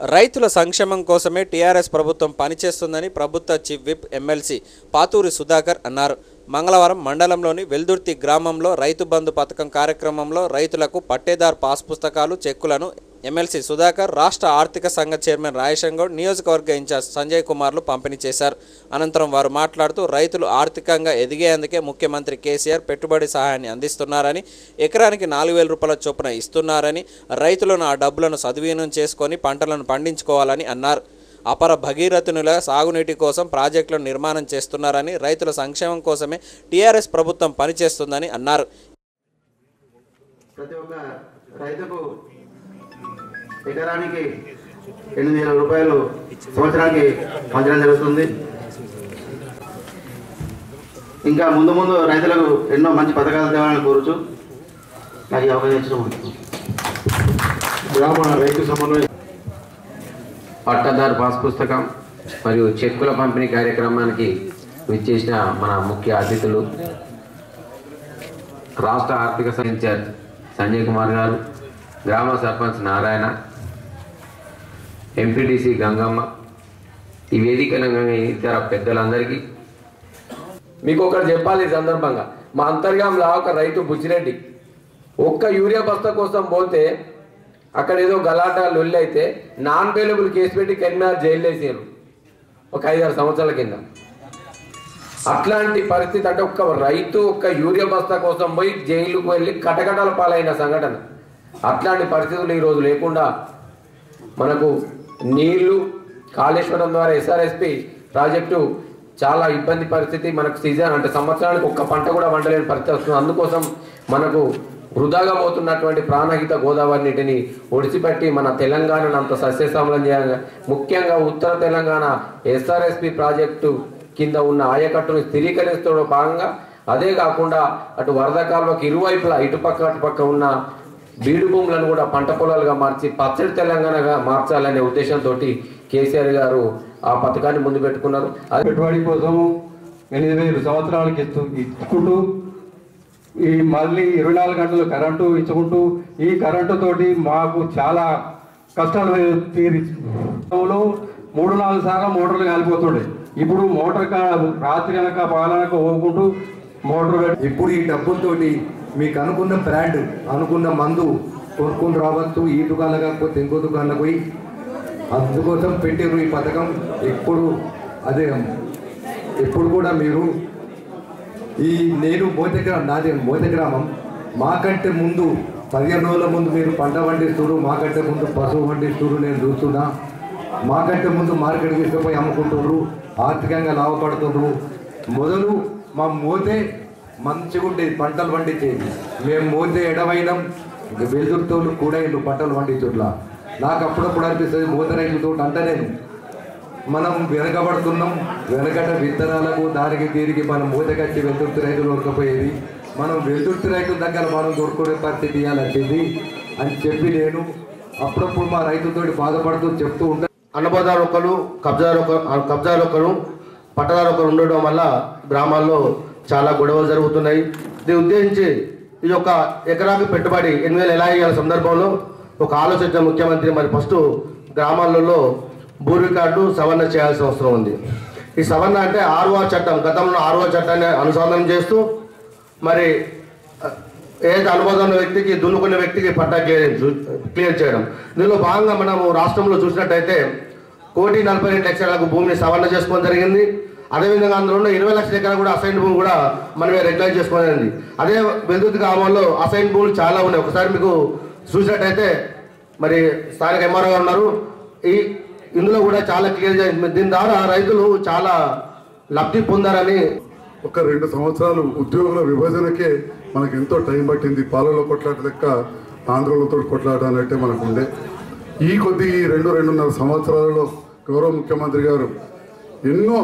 రైతుల సంక్షేమం కోసమే టీఆర్ఎస్ ప్రభుత్వం పనిచేస్తుందని ప్రభుత్వ chief whip MLC Pathuri Sudhakar అన్నారు. మంగళవారం మండలంలోని వెల్దుర్తి గ్రామంలో రైతు బంధు పథకం కార్యక్రమంలో రైతులకు పట్టేదార్ పాస్ పుస్తకాలు చెక్కులను ఎమ్మెల్సీ సుధాకర్ రాష్ట్ర ఆర్థిక సంఘ చైర్మన్ రాయశంగౌడ్ నియోజకవర్గ ఇన్ఛార్జ్ సంజయ్ కుమార్లు పంపిణీ చేశారు. అనంతరం వారు మాట్లాడుతూ రైతులు ఆర్థికంగా ఎదిగేందుకే ముఖ్యమంత్రి కేసీఆర్ పెట్టుబడి సహాయాన్ని అందిస్తున్నారని ఎకరానికి నాలుగు వేల రూపాయల చొప్పున ఇస్తున్నారని రైతులను ఆ డబ్బులను సద్వినియోగం చేసుకొని పంటలను పండించుకోవాలని అన్నారు. అపర భగీరథునుల సాగునీటి కోసం ప్రాజెక్టులను నిర్మాణం చేస్తున్నారని రైతుల సంక్షేమం కోసమే టీఆర్ఎస్ ప్రభుత్వం పనిచేస్తుందని అన్నారు. ప్రతి ఒక్క రైతుకు ఎకరానికి ఎనిమిది వేల రూపాయలు సంవత్సరానికి పంచడం జరుగుతుంది. ఇంకా ముందు ముందు రైతులకు ఎన్నో మంచి పథకాలు తేవాలని కోరుచు. నాకు అవకాశం గ్రామ రైతు సమన్వయ పట్టదారు పాస్ పుస్తకం మరియు చెక్కుల పంపిణీ కార్యక్రమానికి విచ్చేసిన మన ముఖ్య అతిథులు రాష్ట్ర ఆర్థిక ఇన్ఛార్జ్ సంజయ్ కుమార్ గారు గ్రామ సర్పంచ్ నారాయణ ఎంపీటీసీ గంగమ్మ ఈ వేదికల ఇతర పెద్దలందరికీ. మీకు ఒకటి చెప్పాలి ఈ సందర్భంగా. మా అంతర్గాంలో ఒక రైతు బుచ్చిరెడ్డి ఒక్క యూరియా బస్తా కోసం పోతే అక్కడ ఏదో గలాటా లొల్లి అయితే నాన్ పేలబుల్ కేసు పెట్టి కరీంనగర్ జైలు వేసారు ఒక ఐదారు సంవత్సరాల కింద. అట్లాంటి పరిస్థితి అంటే ఒక్క రైతు ఒక్క యూరియా బస్తా కోసం పోయి జైలుకు వెళ్ళి కటకటాల పాలైన సంఘటన. అట్లాంటి పరిస్థితులు ఈరోజు లేకుండా మనకు నీళ్ళు కాళేశ్వరం ద్వారా ఎస్ఆర్ఎస్పి ప్రాజెక్టు చాలా ఇబ్బంది పరిస్థితి. మనకు సీజన్ అంటే సంవత్సరానికి ఒక్క పంట కూడా వండలేని పరిస్థితి వస్తుంది. అందుకోసం మనకు వృధాగా పోతున్నటువంటి ప్రాణహిత గోదావరి నీటిని ఒడిసిపెట్టి మన తెలంగాణను అంత సస్యశ్యామలం చేయాలి. ముఖ్యంగా ఉత్తర తెలంగాణ ఎస్ఆర్ఎస్పి ప్రాజెక్టు కింద ఉన్న ఆయకట్టును స్థిరీకరిస్తూ భాగంగా అదే కాకుండా అటు వరద కాలువకి ఇరువైపులా ఇటుపక్క అటుపక్క ఉన్న బీడు భూములను కూడా పంట పొలాలుగా మార్చి పచ్చడి తెలంగాణగా మార్చాలనే ఉద్దేశంతో కేసీఆర్ గారు ఆ పథకాన్ని ముందు పెట్టుకున్నారు. అది పెట్టుబడి కోసం ఎనిమిది వేలు సంవత్సరాలకి ఇస్తూ ఇచ్చుకుంటూ ఈ మళ్ళీ ఇరవై నాలుగు గంటలు కరెంటు ఇచ్చుకుంటూ ఈ కరెంటు తోటి మాకు చాలా కష్టాలు తీరి మూడు నాలుగు సార్లు మోటార్లు కాలిపోతుండే. ఇప్పుడు మోటార్ రాత్రి కనుక పాలనక పోకుంటూ మోటార్ పెట్టి ఇప్పుడు ఈ డబ్బులతోటి మీకు అనుకున్న బ్రాండ్ అనుకున్న మందు కొనుక్కుని రావచ్చు ఈ దుకాణం కాకపోతే ఇంకో దుకాణంలో పోయి. అందుకోసం పెట్టారు ఈ పథకం. ఎప్పుడు అదే ఎప్పుడు కూడా మీరు ఈ నేను మోత గ్రామం నాది మోత గ్రామం. మాకంటే ముందు పదిహేను రోజుల ముందు మీరు పంట పండిస్తున్నారు మాకంటే ముందు పశువు పండిస్తున్నారు నేను చూస్తున్నా. మాకంటే ముందు మార్కెట్ తీసుకుపోయి అమ్ముకుంటున్నారు ఆర్థికంగా లాభపడుతున్నారు మొదలు మా మోతే మంచిగా ఉండేది పంటలు పండించేది మేము మోతే ఎడవైనాం ఇంకా కూడా ఇల్లు పంటలు పండించుట్లా. నాకు అప్పుడప్పుడు అనిపిస్తుంది మోత రైతులతో నేను. మనం వెనకబడుతున్నాం వెనకట విత్తనాలకు దానికి తీరికి మనం మూతకట్టి వెలుతురు రైతులు దొరకపోయేది. మనం వెలుతురు రైతుల దగ్గర మనం దొరుకునే పరిస్థితి ఇవ్వాలంటుంది అని చెప్పి నేను అప్పుడప్పుడు మా రైతులతో బాధపడుతూ చెప్తూ ఉంటాను అన్నబోదారు ఒకరు కబ్జారు ఒక కబ్జారు ఒకరు పట్టదారు ఒకరు ఉండడం వల్ల గ్రామాల్లో చాలా గొడవలు జరుగుతున్నాయి. దీని ఉద్దేశించి ఈ యొక్క ఎకరాకి పెట్టుబడి ఎన్ని వేలు ఎలా అయ్యాల సందర్భంలో ఒక ఆలోచన ముఖ్యమంత్రి మరి ఫస్ట్ గ్రామాలలో భూ రికార్డు సవరణ చేయాల్సిన అవసరం ఉంది. ఈ సవరణ అంటే ఆర్ఓ చట్టం గతంలో ఆర్ఓ చట్టాన్ని అనుసంధానం చేస్తూ మరి ఏదైతే అనుభవం వ్యక్తికి దున్నుకున్న వ్యక్తికి పట్టా క్లియర్ క్లియర్ చేయడం. దీనిలో భాగంగా మనము రాష్ట్రంలో చూసినట్టయితే కోటి నలభై రెండు లక్షలకు భూమిని సవరణ చేసుకోవడం జరిగింది. అదేవిధంగా అందులో ఉన్న ఇరవై లక్షల ఎకరాలు కూడా అసైన్ భూమి కూడా మనమే రెగ్యులైజ్ చేసుకోవాలండి. అదే వెలుతురు గ్రామంలో అసైన్ భూములు చాలా ఉన్నాయి. ఒకసారి మీకు చూసినట్టయితే మరి స్థానిక ఎంఆర్ఓ గారు ఉన్నారు. ఈ ఇందులో కూడా చాలా క్లియర్ దీని ద్వారా రైతులు చాలా లబ్ధి పొందారని ఒక రెండు సంవత్సరాలు ఉద్యోగుల విభజనకే మనకు ఎంతో టైం పట్టింది. పాలలో కొట్లాట లెక్క ఆంధ్రలతో కొట్లాట అన్నట్టే మనకు ఉండే. ఈ కొద్ది రెండు రెండున్నర సంవత్సరాలలో గౌరవ ముఖ్యమంత్రి గారు ఎన్నో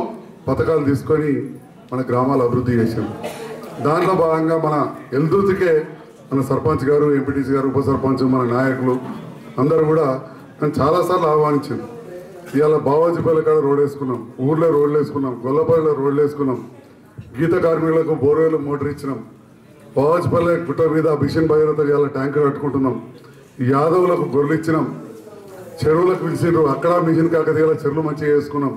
పథకాలు తీసుకొని మన గ్రామాలు అభివృద్ధి చేశాం. దాంట్లో భాగంగా మన ఎల్దుర్తికే మన సర్పంచ్ గారు ఎంపీటీసీ గారు ఉప సర్పంచ్ మన నాయకులు అందరూ కూడా నన్ను చాలాసార్లు ఆహ్వానించాను ఇవాళ బావాజీపల్లి కాడ రోడ్ వేసుకున్నాం ఊర్లో రోడ్లు వేసుకున్నాం గొల్లపల్లిలో రోడ్లు వేసుకున్నాం గీత కార్మికులకు బోర్వేలు మోటార్ ఇచ్చినాం. బావాజీపల్లి గుట్ట మీద మిషన్ భగీరథ ఇవాళ ట్యాంకర్ కట్టుకుంటున్నాం. యాదవులకు గొర్రెలు ఇచ్చినాం. చెరువులకు పిలిచిండ్రు అక్కడ మిషన్ కాకతీయాల చెరువులు మంచిగా వేసుకున్నాం.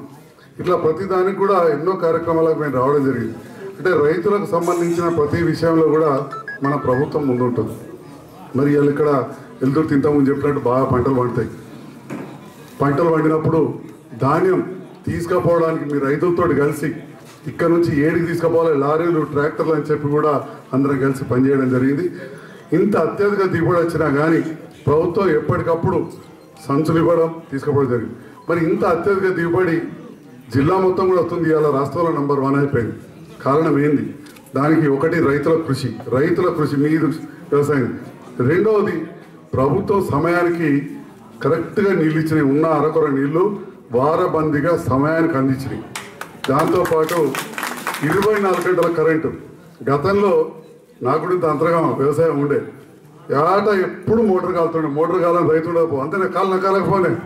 ఇట్లా ప్రతి దానికి కూడా ఎన్నో కార్యక్రమాలకు మేము రావడం జరిగింది. అంటే రైతులకు సంబంధించిన ప్రతి విషయంలో కూడా మన ప్రభుత్వం ముందుంటుంది. మరి వీళ్ళు ఇక్కడ వెళ్తూ తింటామని చెప్పినట్టు బాగా పంటలు పండుతాయి. పంటలు పండినప్పుడు ధాన్యం తీసుకుపోవడానికి మీ రైతులతో కలిసి ఇక్కడ నుంచి ఏడికి తీసుకుపోవాలి లారీలు ట్రాక్టర్లు అని చెప్పి కూడా అందరం కలిసి పనిచేయడం జరిగింది. ఇంత అత్యధిక దిగుబడి వచ్చినా కానీ ప్రభుత్వం ఎప్పటికప్పుడు సంచులు ఇవ్వడం తీసుకుపోవడం జరిగింది. మరి ఇంత అత్యధిక దిగుబడి జిల్లా మొత్తం కూడా వస్తుంది. ఇవాళ రాష్ట్రంలో నంబర్ వన్ అయిపోయింది. కారణం ఏంది? దానికి ఒకటి రైతుల కృషి. రైతుల కృషి మీరు వ్యవసాయం. రెండవది ప్రభుత్వం సమయానికి కరెక్ట్గా నీళ్ళు ఇచ్చినాయి ఉన్న అరకొర నీళ్ళు వారబందిగా సమయానికి అందించినాయి. దాంతోపాటు ఇరవై నాలుగు గంటల కరెంటు. గతంలో నాకు కూడా ఇంత అంతరంగా వ్యవసాయం ఉండే. ఏట ఎప్పుడు మోటార్ కాలుతుండే. మోటార్ కాలని రైతు ఉండకపో. అంతే కాలం కాలకపోలే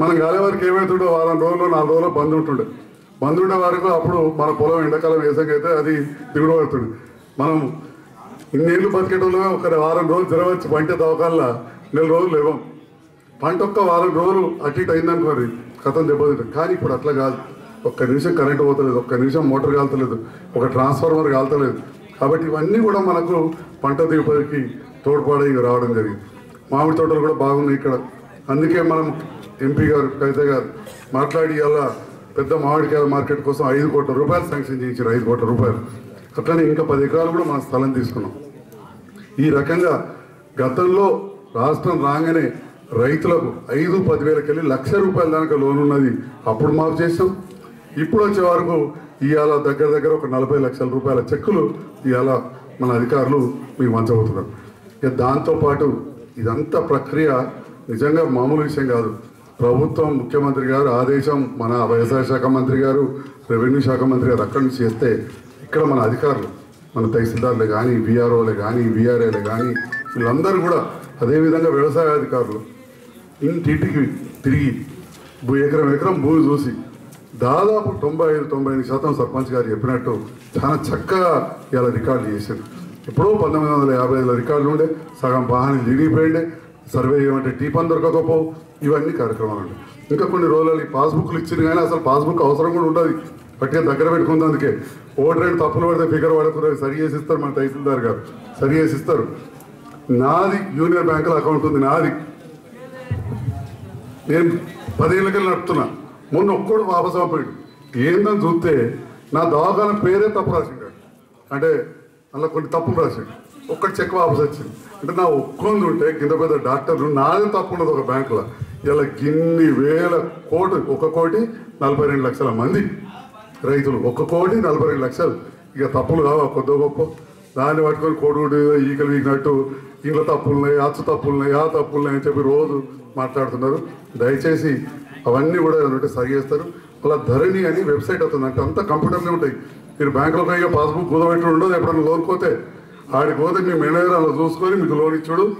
మనం కాలే వరకు ఏమవుతుండో వారం రోజులు నాలుగు రోజులు బంద్ ఉంటుండే. బంద్ ఉండే వరకు అప్పుడు మన పొలం ఎండాకాలం వేసాకైతే అది దిగుడు పడుతుంది మనం ఇన్నేళ్ళు బతికేటోళ్ళు ఒక వారం రోజులు జరగవచ్చు పంట దవకాల నెల రోజులు లేవం. పంట ఒక్క వారం రోజులు అటు ఇటు అయిందనుకోండి కథం దెబ్బతింటాం కానీ ఇప్పుడు అట్లా కాదు. ఒక్క నిమిషం కరెంట్ పోతలేదు ఒక్క నిమిషం మోటార్ కాలుతలేదు ఒక ట్రాన్స్ఫార్మర్ కాలుతలేదు. కాబట్టి ఇవన్నీ కూడా మనకు పంట దిగుబడికి తోడ్పాడై రావడం జరిగింది. మామిడి తోటలు కూడా బాగున్నాయి ఇక్కడ. అందుకే మనం ఎంపీ గారు కవిత గారు మాట్లాడి అలా పెద్ద మామిడికాయల మార్కెట్ కోసం ఐదు కోట్ల రూపాయలు శాంక్షన్ చేయించారు ఐదు కోట్ల రూపాయలు. అట్లనే ఇంకా పది ఎకరాలు కూడా మన స్థలం తీసుకున్నాం. ఈ రకంగా గతంలో రాష్ట్రం రాగానే రైతులకు ఐదు పదివేలకి వెళ్ళి లక్ష రూపాయల దానికి లోన్ ఉన్నది. అప్పుడు మాఫ్ చేసాం ఇప్పుడు వచ్చే వరకు ఇవాళ దగ్గర దగ్గర ఒక నలభై లక్షల రూపాయల చెక్కులు ఇవాళ మన అధికారులు మీకు మంచబోతున్నారు ఇక దాంతోపాటు ఇదంతా ప్రక్రియ నిజంగా మామూలు విషయం కాదు. ప్రభుత్వం ముఖ్యమంత్రి గారు ఆదేశం మన వ్యవసాయ శాఖ మంత్రి గారు రెవెన్యూ శాఖ మంత్రి గారు అక్కడి నుంచి చేస్తే ఇక్కడ మన అధికారులు మన తహసీల్దార్లు కానీ విఆర్ఓలే కానీ విఆర్ఏలే కానీ వీళ్ళందరూ కూడా అదేవిధంగా వ్యవసాయ అధికారులు ఇంటింటికి తిరిగి ఎకరం ఎకరం భూమి చూసి దాదాపు తొంభై ఐదు తొంభై ఎనిమిది శాతం సర్పంచ్ గారు చెప్పినట్టు చాలా చక్కగా ఇలా రికార్డు చేశారు. ఎప్పుడో పంతొమ్మిది వందల యాభై ఐదులో రికార్డులు ఉండే సగం వాహనం తిరిగిపోయిండే సర్వే ఏమంటే టీపన్ దొరకకపో ఇవన్నీ కార్యక్రమాలు ఇంకా కొన్ని రోజులు ఈ పాస్బుక్లు ఇచ్చిన కానీ అసలు పాస్బుక్ అవసరం కూడా ఉండదు. పట్టిగా దగ్గర పెట్టుకుంది అందుకే. ఓటు రెండు తప్పులు పడితే ఫిగర్ పడకపోతే సరి చేసి ఇస్తారు మన తహసీల్దార్ గారు. సరి చేసి ఇస్తారు. నాది యూనియన్ బ్యాంకులో అకౌంట్ ఉంది నాది. నేను పదేళ్ళకెళ్ళి నడుపుతున్నా. మొన్న ఒక్కడు వాపస్ అవ్వపోయాడు ఏందని చూస్తే నా దవాఖాన పేరే తప్పు రాసిండు అంటే అలా కొన్ని తప్పులు రాసిండు. ఒక్కటి చెక్ వాపస్ వచ్చింది. అంటే నా ఒక్కొంది ఉంటే కింద పెద్ద డాక్టర్లు నాదే తప్పున్నది ఒక బ్యాంకులో. ఇలా గిన్ని వేల కోటి ఒక కోటి నలభై రెండు లక్షల మంది రైతులు. ఒక కోటి నలభై రెండు లక్షలు. ఇక తప్పులు కావా? కొద్ద గొప్ప. దాన్ని పట్టుకొని కోడుగుడు ఈకలు వీగినట్టు ఇంట్లో తప్పులున్నాయి అచ్చు తప్పులున్నాయి ఆ తప్పులున్నాయి అని చెప్పి రోజు మాట్లాడుతున్నారు. దయచేసి అవన్నీ కూడా ఏమంటే సరి చేస్తారు. అలా ధరణి అని వెబ్సైట్ అవుతుంది. అంటే అంతా కంప్యూటర్లే ఉంటాయి. మీరు బ్యాంకులో పోయి పాస్బుక్ కుదబెట్టి ఉండదు ఎప్పుడైనా లోన్ పోతే. ఆడికి పోతే మీ మేనేజర్ చూసుకొని మీకు లోన్ ఇచ్చాడు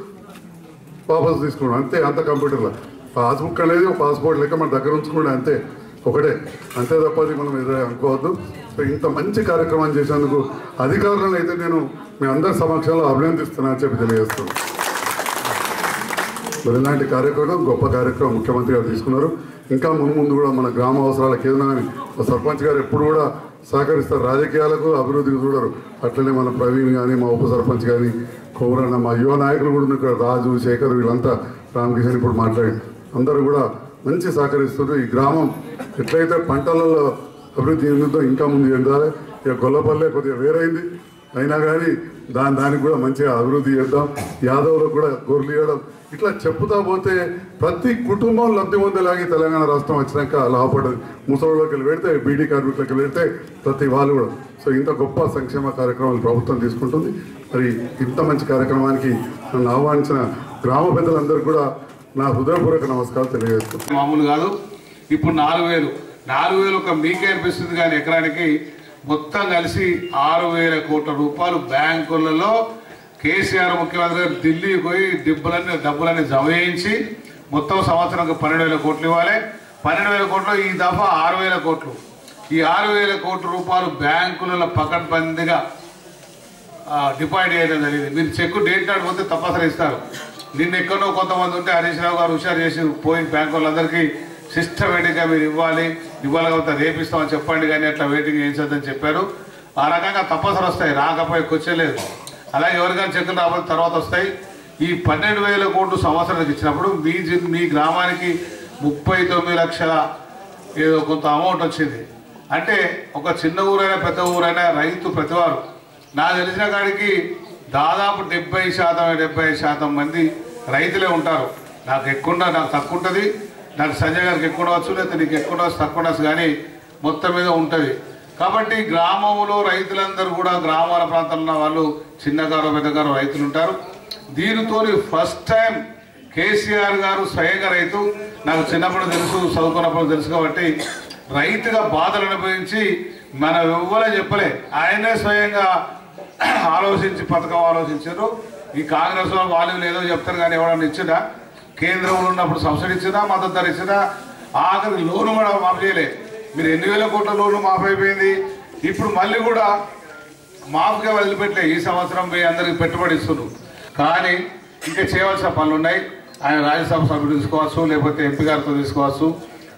వాపస్ తీసుకోండి. అంతే అంత కంప్యూటర్లో. పాస్బుక్ అనేది ఒక పాస్పోర్ట్ లెక్క మన దగ్గర ఉంచుకోండి అంతే. ఒకటే. అంతే తప్ప అది మనం అనుకోవద్దు. సో ఇంత మంచి కార్యక్రమం చేసేందుకు అధికారులను అయితే నేను మీ అందరి సమక్షంలో అభినందిస్తున్నా అని చెప్పి తెలియజేస్తున్నాను. మరి ఇలాంటి కార్యక్రమం గొప్ప కార్యక్రమం ముఖ్యమంత్రి గారు తీసుకున్నారు. ఇంకా ముందు ముందు కూడా మన గ్రామ అవసరాలకు ఏదైనా సర్పంచ్ గారు ఎప్పుడు కూడా సహకరిస్తారు రాజకీయాలకు అభివృద్ధికి చూడరు. అట్లనే మన ప్రవీణ్ కానీ మా ఉప సర్పంచ్ కానీ కోమరన్న మా యువ నాయకులు కూడా ఇక్కడ. రాజు శేఖర్ వీళ్ళంతా రామకిషన్ ఇప్పుడు మాట్లాడి అందరూ కూడా మంచి సహకరిస్తున్నారు. ఈ గ్రామం ఎట్లయితే పంటలలో అభివృద్ధి చెందుతో ఇంకా ముందు చెందాలి ఇక గొల్లపల్లె కొద్దిగా వేరైంది. అయినా కానీ దాని దానికి కూడా మంచిగా అభివృద్ధి చేద్దాం. యాదవులకు కూడా గొర్రెలు ఇవ్వడం ఇట్లా చెప్పుతా పోతే ప్రతి కుటుంబం లబ్ధి పొందేలాగే తెలంగాణ రాష్ట్రం వచ్చినాక లాభపడదు. ముసలిలోకి వెళ్ళి పెడితే బీడీ కార్మికులకి వెళితే ప్రతి వాళ్ళు కూడా. సో ఇంత గొప్ప సంక్షేమ కార్యక్రమాలు ప్రభుత్వం తీసుకుంటుంది. మరి ఇంత మంచి కార్యక్రమానికి నన్ను ఆహ్వానించిన గ్రామ పెద్దలందరూ కూడా నా హృదయపూర్వక నమస్కారం తెలియజేస్తాను మామూలు కాదు ఇప్పుడు నాలుగు వేలు. నాలుగు వేలు ఒక మీకే అనిపిస్తుంది కానీ ఎకరానికి మొత్తం కలిసి ఆరు వేల కోట్ల రూపాయలు బ్యాంకులలో కేసీఆర్ ముఖ్యమంత్రి గారు ఢిల్లీకి పోయి డబ్బులన్నీ డబ్బులన్నీ జమ చేయించి మొత్తం సంవత్సరానికి పన్నెండు వేల కోట్లు ఇవ్వాలి. పన్నెండు వేల కోట్లు ఈ దఫా ఆరు వేల కోట్లు. ఈ ఆరు వేల కోట్ల రూపాయలు బ్యాంకులలో పకడ్బందీగా ఆ, డిపాజిట్ చేయడం జరిగింది. మీరు చెక్ డేట్ నాడు పోతే తప్పసరి ఇస్తారు. నిన్న ఎక్కడో కొంతమంది ఉంటే హరీష్ రావు గారు హుషారు చేసి పోయి బ్యాంకు వాళ్ళందరికీ సిస్టమేటిక్గా మీరు ఇవ్వాలి. ఇవ్వాలి కాబట్టి రేపిస్తామని చెప్పండి కానీ అట్లా వెయిటింగ్ చేయించొద్దని చెప్పారు. ఆ రకంగా తప్పసరి వస్తాయి. రాకపోయి కూర్చోలేదు అలాగే ఎవరికైనా చెక్కులు రాబోతే తర్వాత వస్తాయి. ఈ పన్నెండు వేల కోట్లు సంవత్సరానికి ఇచ్చినప్పుడు మీ జి- మీ గ్రామానికి ముప్పై తొమ్మిది లక్షల ఏదో కొంత అమౌంట్ వచ్చింది. అంటే ఒక చిన్న ఊరైనా పెద్ద ఊరైనా రైతు ప్రతివారు నాకు తెలిసిన కాడికి దాదాపు డెబ్బై శాతం డెబ్బై శాతం మంది రైతులే ఉంటారు. నాకు ఎక్కువ నాకు తక్కువ ఉంటుంది. నాకు సంజయ్ గారికి ఎక్కువ రావచ్చు లేకపోతే నీకు ఎక్కువ రావచ్చు తక్కువ రావచ్చు కానీ మొత్తం మీద ఉంటుంది. కాబట్టి గ్రామంలో రైతులందరూ కూడా గ్రామాల ప్రాంతంలో ఉన్న వాళ్ళు చిన్నగారు పెద్దగారు రైతులు ఉంటారు. దీనితో ఫస్ట్ టైం కేసీఆర్ గారు స్వయంగా రైతు నాకు చిన్నప్పుడు తెలుసు చదువుకున్నప్పుడు తెలుసు కాబట్టి రైతుగా బాధలు అనుభవించి మనం ఎవ్వరే చెప్పలే. ఆయనే స్వయంగా ఆలోచించి పథకం ఆలోచించారు. ఈ కాంగ్రెస్ వాళ్ళు వాళ్ళు లేదో చెప్తారు కానీ ఎవడన్నా ఇచ్చినా కేంద్రంలో ఉన్నప్పుడు సబ్సిడీ ఇచ్చినా మద్దతు ధర ఇచ్చినా ఆఖరి లోను కూడా మాఫ్ చేయలే. మీరు ఎన్ని వేల కోట్ల లోను మాఫ్ అయిపోయింది? ఇప్పుడు మళ్ళీ కూడా మాఫ్గా వదిలిపెట్టలే. ఈ సంవత్సరం మీ అందరికి పెట్టుబడి ఇస్తున్నారు. కానీ ఇంకా చేయవలసిన పనులు ఉన్నాయి. ఆయన రాజ్యసభ సభ్యుడు తీసుకోవచ్చు లేకపోతే ఎంపీ గారితో తీసుకోవచ్చు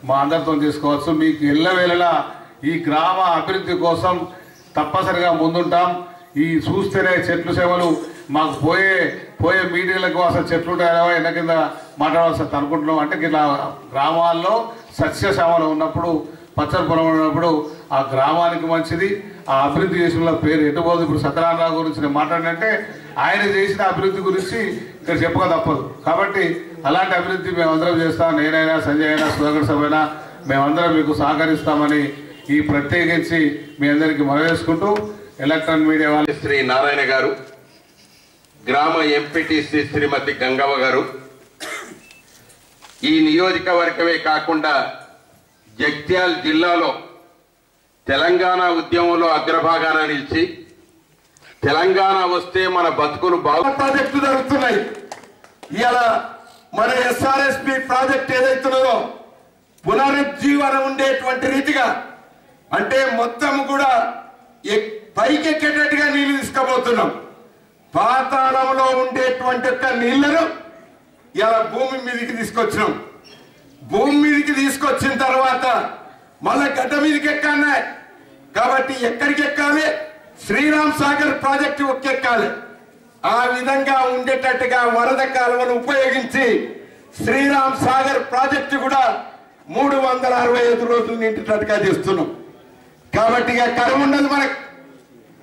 మా అందరితో తీసుకోవచ్చు. మీకు ఎల్లవేళలా ఈ గ్రామ అభివృద్ధి కోసం తప్పనిసరిగా ముందుంటాం. ఈ చూస్తేనే చెట్లు సేవలు మాకు పోయే పోయే మీటింగ్లకు అసలు చెట్లు ఉంటాయో ఎన్న కింద మాట్లాడాల్సి అనుకుంటున్నాం. అంటే ఇట్లా గ్రామాల్లో సస్యశ్యామలు ఉన్నప్పుడు పచ్చని పొలం ఉన్నప్పుడు ఆ గ్రామానికి మంచిది. ఆ అభివృద్ధి చేసిన పేరు ఎటుపోదు ఇప్పుడు సత్యనారాయణ గురించి నేను మాట్లాడినంటే ఆయన చేసిన అభివృద్ధి గురించి ఇక్కడ చెప్పక తప్పదు. కాబట్టి అలాంటి అభివృద్ధి మేమందరం చేస్తాం. నేనైనా సంజయ్ అయినా సుధాకర్ సభ అయినా మేమందరం మీకు సహకరిస్తామని ఈ ప్రత్యేకించి మీ అందరికీ మనవేసుకుంటూ ఎలక్ట్రానిక్ మీడియా వాళ్ళు శ్రీ నారాయణ గారు గ్రామ ఎంపీటీసీ శ్రీమతి గంగవ్వ గారు ఈ నియోజకవర్గమే కాకుండా జగిత్యాల జిల్లాలో తెలంగాణ ఉద్యమంలో అగ్రభాగాన నిలిచి తెలంగాణ వస్తే మన బతుకులు బాగు ప్రాజెక్టు జరుగుతున్నాయి. ఇవాళ మన ఎస్ఆర్ఎస్పి ప్రాజెక్ట్ ఏదైతున్నదో పునరుజ్జీవనం ఉండేటువంటి రీతిగా అంటే మొత్తం కూడా పైకెక్కేటట్టుగా నీళ్ళు తీసుకుపోతున్నాం. పాతాళంలో ఉండేటువంటి యొక్క నీళ్ళను ఇలా భూమి మీదకి తీసుకొచ్చినాం. భూమి మీదకి తీసుకొచ్చిన తర్వాత మళ్ళా గడ్డ మీదకి ఎక్కాలి. కాబట్టి ఎక్కడికి ఎక్కాలి? శ్రీరామ్ సాగర్ ప్రాజెక్టు ఒక్కెక్కాలి ఆ విధంగా ఉండేటట్టుగా వరద కాలువను ఉపయోగించి శ్రీరామ్ సాగర్ ప్రాజెక్టు కూడా మూడు వందల అరవై ఐదు రోజులు నిండేటట్టుగా చేస్తున్నాం. కాబట్టి ఇక కరువు ఉండదు మనకు.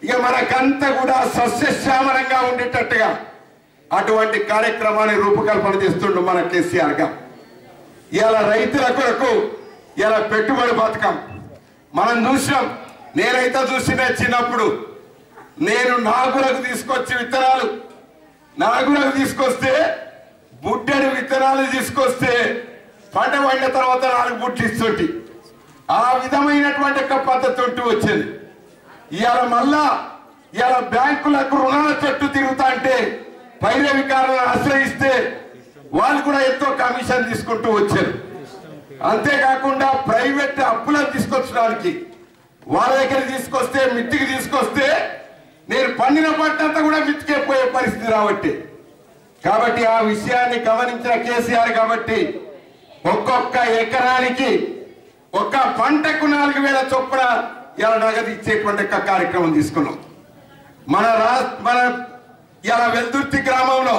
ఇక మనకంతా కూడా సస్యశ్యామలంగా ఉండేటట్టుగా అటువంటి కార్యక్రమాన్ని రూపకల్పన చేస్తుండు మన కేసీఆర్గా ఇలా రైతుల కొరకు ఇలా పెట్టుబడి పథకం. మనం చూసాం నేనైతే చూసిన చిన్నప్పుడు. నేను నాగులకు తీసుకొచ్చి విత్తనాలు. నాగులకు తీసుకొస్తే బుడ్డని విత్తనాలు తీసుకొస్తే పంట పండిన తర్వాత నాలుగు బుట్లు ఇస్తుంటి. ఆ విధమైనటువంటి ఒక పద్ధతి ఉంటూ వచ్చింది. ఇవాళ మళ్ళా ఇవాళ బ్యాంకులకు రుణాల చెట్టు తిరుగుతా అంటే పైరవికారులను ఆశ్రయిస్తే వాళ్ళు కూడా ఎంతో కమిషన్ తీసుకుంటూ వచ్చారు. అంతేకాకుండా ప్రైవేట్ అప్పులను తీసుకొచ్చడానికి వాళ్ళ దగ్గర తీసుకొస్తే మిత్తికి తీసుకొస్తే నేను పండిన పంటంతా కూడా మిత్తికే పరిస్థితి రాబట్టి. కాబట్టి ఆ విషయాన్ని గమనించిన కేసీఆర్ కాబట్టి ఒక్కొక్క ఎకరానికి ఒక్క పంటకు నాలుగు వేల చొప్పున ఇలా నగదు ఇచ్చేటువంటి ఒక కార్యక్రమం తీసుకున్నాం. మన రా మన ఇలా వెల్దుర్తి గ్రామంలో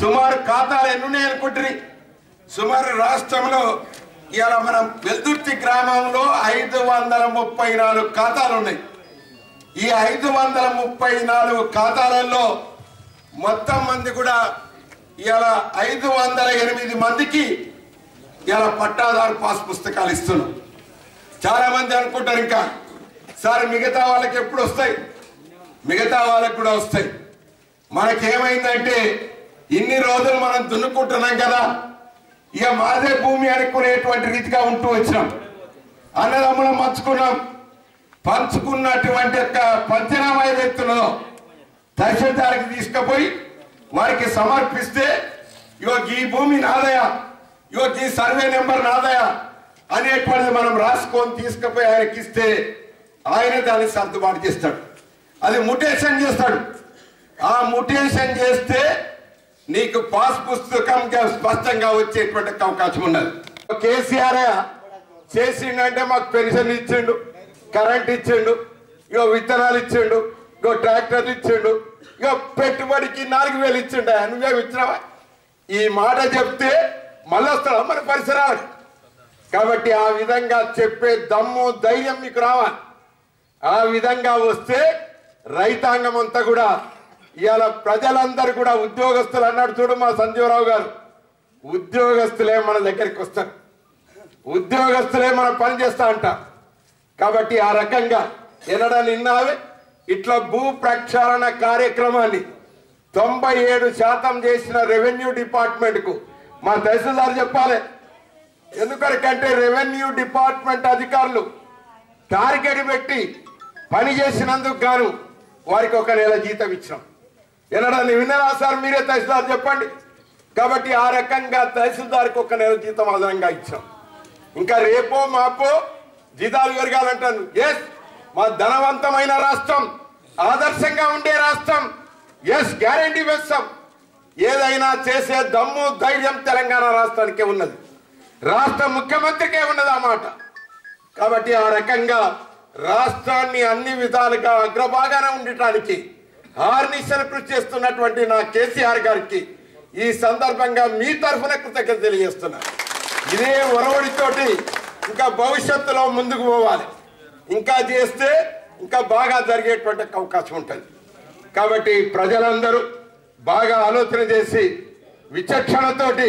సుమారు ఖాతాలు ఎన్ని ఉన్నాయి అనుకుంటుంది సుమారు రాష్ట్రంలో ఇలా మనం వెల్దుర్తి గ్రామంలో ఐదు వందల ముప్పై నాలుగు ఖాతాలు ఉన్నాయి. ఈ ఐదు వందల ముప్పై నాలుగు ఖాతాలలో మొత్తం మంది కూడా ఇలా ఐదు వందల ఎనిమిది మందికి ఇలా పట్టాదారు పాస్ పుస్తకాలు ఇస్తున్నాం. చాలా మంది అనుకుంటారు ఇంకా. సార్ మిగతా వాళ్ళకి ఎప్పుడు వస్తాయి? మిగతా వాళ్ళకి కూడా వస్తాయి. మనకేమైందంటే ఇన్ని రోజులు మనం దున్నుకుంటున్నాం కదా. ఇక మాదే భూమి అనుకునేటువంటి రీతిగా ఉంటూ వచ్చినాం. అన్నదమ్ములం పంచుకున్నాం. పంచుకున్నటువంటి యొక్క పంచనామా ఏదైతున్నదో తహసీల్దార్కి తీసుకుపోయి వారికి సమర్పిస్తే ఇగో ఈ భూమి నాదయా. ఇగో ఈ సర్వే నెంబర్ నాదయా. అనేటువంటిది మనం రాసుకొని తీసుకుపోయి ఆయనకి ఇస్తే ఆయన దాన్ని సర్దుబాటు చేస్తాడు. అది ముటేషన్ చేస్తాడు. ఆ ముటేషన్ చేస్తే నీకు పాస్ పుస్తకం స్పష్టంగా వచ్చేటువంటి అవకాశం ఉన్నది. కేసీఆర్ చేసిండంటే మాకు పెన్షన్ ఇచ్చిండు కరెంట్ ఇచ్చిండు ఇగో విత్తనాలు ఇచ్చిండు ఇగో ట్రాక్టర్లు ఇచ్చిండు ఇగో పెట్టుబడికి నాలుగు వేలు ఇచ్చిండు నువ్వే ఇచ్చినావా ఈ మాట చెప్తే మళ్ళీ వస్తాడా మన పరిసరాలకు? కాబట్టి ఆ విధంగా చెప్పే దమ్ము ధైర్యం మీకు రావాలి. ఆ విధంగా వస్తే రైతాంగం అంతా కూడా ఇవాళ ప్రజలందరూ కూడా ఉద్యోగస్తులు అన్నాడు చూడు మా సంజీవరావు గారు. ఉద్యోగస్తులే మన దగ్గరికి వస్తారు. ఉద్యోగస్తులే మన పని చేస్తా అంట కాబట్టి ఆ రకంగా ఎనడా నిన్నావే? ఇట్లా భూ ప్రక్షాళన కార్యక్రమాన్ని తొంభై ఏడు శాతం చేసిన రెవెన్యూ డిపార్ట్మెంట్కు మా తహసీల్దార్ చెప్పాలి ఎందుకంటే రెవెన్యూ డిపార్ట్మెంట్ అధికారులు టార్గెట్ పెట్టి పని చేసినందుకు గాను వారికి ఒక నెల జీతం ఇచ్చినాం. ఎన్నడా విన్నరా సార్? మీరే తహసీల్దార్ చెప్పండి. కాబట్టి ఆ రకంగా తహసీల్దార్కి ఒక నెల జీతం అదనంగా ఇచ్చాం. ఇంకా రేపో మాపో జీతాలు పెరగాలంటాను ఎస్ మా ధనవంతమైన రాష్ట్రం ఆదర్శంగా ఉండే రాష్ట్రం. ఎస్ గ్యారంటీ వేస్తాం. ఏదైనా చేసే దమ్ము ధైర్యం తెలంగాణ రాష్ట్రానికే ఉన్నది. రాష్ట్ర ముఖ్యమంత్రికే ఉన్నది ఆ మాట కాబట్టి ఆ రకంగా రాష్ట్రాన్ని అన్ని విధాలుగా అగ్రభాగాన ఉండటానికి ఆర్నిశలు కృషి చేస్తున్నటువంటి నా కేసీఆర్ గారికి ఈ సందర్భంగా మీ తరఫున కృతజ్ఞత తెలియజేస్తున్నా. ఇదే ఒరవడితోటి ఇంకా భవిష్యత్తులో ముందుకు పోవాలి. ఇంకా చేస్తే ఇంకా బాగా జరిగేటువంటి అవకాశం ఉంటుంది. కాబట్టి ప్రజలందరూ బాగా ఆలోచన చేసి విచక్షణతోటి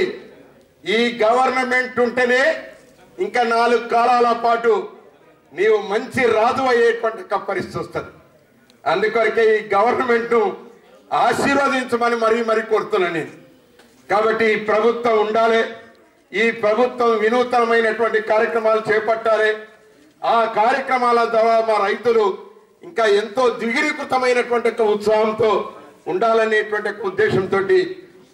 ఈ గవర్నమెంట్ ఉంటేనే ఇంకా నాలుగు కాలాల పాటు నీవు మంచి రాజు అయ్యేటువంటి పరిస్థితి వస్తుంది. అందుకొరకే ఈ గవర్నమెంట్ను ఆశీర్వదించమని మరీ మరీ కోరుతున్నాను నేను. కాబట్టి ఈ ప్రభుత్వం ఉండాలి ఈ ప్రభుత్వం వినూతనమైనటువంటి కార్యక్రమాలు చేపట్టాలి. ఆ కార్యక్రమాల ద్వారా మా రైతులు ఇంకా ఎంతో దిగిరికృతమైనటువంటి ఉత్సాహంతో ఉండాలనేటువంటి ఉద్దేశంతో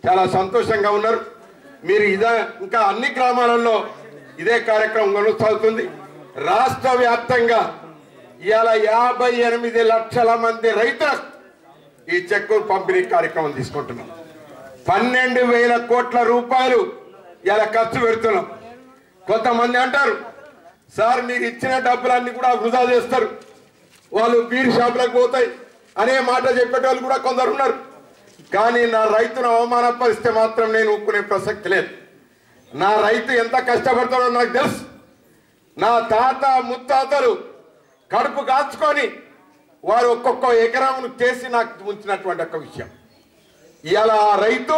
చాలా సంతోషంగా ఉన్నారు. మీరు ఇదే ఇంకా అన్ని గ్రామాలలో ఇదే కార్యక్రమం కొనసాగుతుంది. రాష్ట్ర వ్యాప్తంగా ఇవాళ యాభై ఎనిమిది లక్షల మంది రైతులు ఈ చెక్కు పంపిణీ కార్యక్రమం తీసుకుంటున్నాం. పన్నెండు వేల కోట్ల రూపాయలు ఇలా ఖర్చు పెడుతున్నాం. కొంతమంది అంటారు సార్ మీరు ఇచ్చిన డబ్బులన్నీ కూడా వృధా చేస్తారు. వాళ్ళు బీర్ షాపులకు పోతాయి. అనే మాట చెప్పేటోళ్ళు కూడా కొందరు ఉన్నారు. కానీ నా రైతును అవమానపరిస్తే మాత్రం నేను ఊక్కునే ప్రసక్తి లేదు. నా రైతు ఎంత కష్టపడతాడో నాకు తెలుసు. నా తాత ముత్తాతలు కడుపు కాచుకొని వారు ఒక్కొక్క ఎకరామును చేసి నాకు ఉంచినటువంటి ఒక విషయం. ఇవాళ ఆ రైతు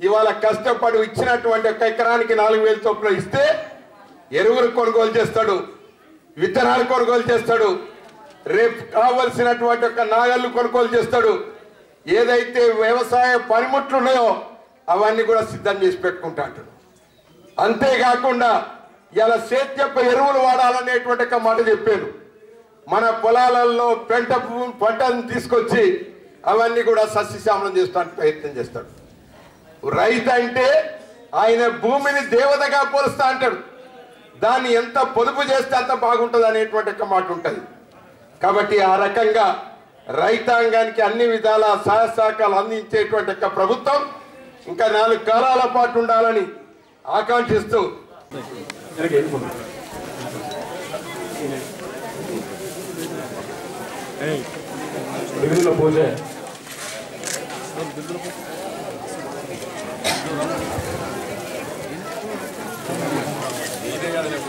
ఇవాళ కష్టపడి ఇచ్చినటువంటి ఒక ఎకరానికి నాలుగు వేల చొప్పున ఇస్తే ఎరువులు కొనుగోలు చేస్తాడు విత్తనాలు కొనుగోలు చేస్తాడు రేపు కావలసినటువంటి ఒక నాగళ్ళు కొనుగోలు చేస్తాడు ఏదైతే వ్యవసాయ పనిముట్లు ఉన్నాయో అవన్నీ కూడా సిద్ధం చేసి పెట్టుకుంటా అంతేకాకుండా ఇలా సేద్యపు ఎరువులు వాడాలనేటువంటి ఒక మాట చెప్పాను మన పొలాలలో పెంట పంటను తీసుకొచ్చి అవన్నీ కూడా సస్యశ్యామలం చేస్తానికి ప్రయత్నం చేస్తాడు. రైతు అంటే ఆయన భూమిని దేవతగా పోలుస్తా అంటాడు. దాన్ని ఎంత పొదుపు చేస్తే అంత బాగుంటుంది అనేటువంటి ఒక మాట ఉంటుంది. కాబట్టి ఆ రకంగా రైతాంగానికి అన్ని విధాల సహాయ సహకారాలు అందించేటువంటి యొక్క ప్రభుత్వం ఇంకా నాలుగు కాలాల పాటు ఉండాలని ఆకాంక్షిస్తూ పూజ.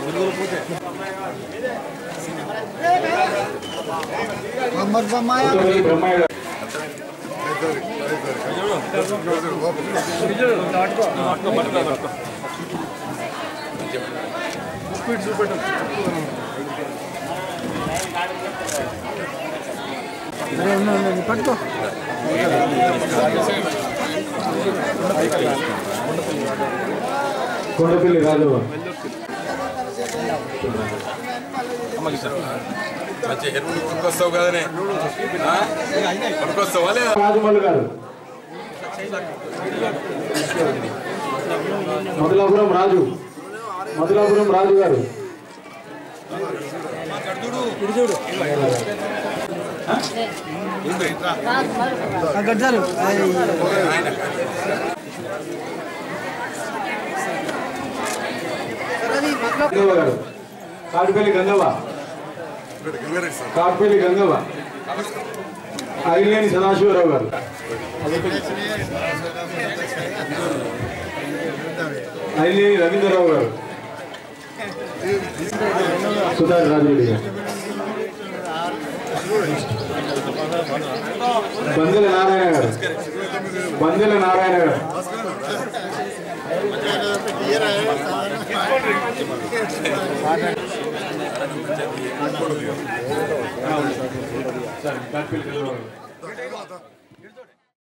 పూజ ఉత్తరవేలి బ్రహ్మయ్య కొండపల్లి రాజు కొనుక్కొస్తావు కదనే కొనుక్కొస్తావా లేదా రాజమల్లు గారు మధులాపురం రాజు మధులాపురం రాజు గారు గంగవ్వ గారు కాటిపల్లి గంగవ్వ కాటిపల్లి గంగవ్వ ఐలేని సదాశివరావు గారు ఐలేని రవీంద్రరావు గారు సుధాకర్ రాజరెడ్డి గారు బందెల నారాయణ గారు బందెల నారాయణ గారు Gracias.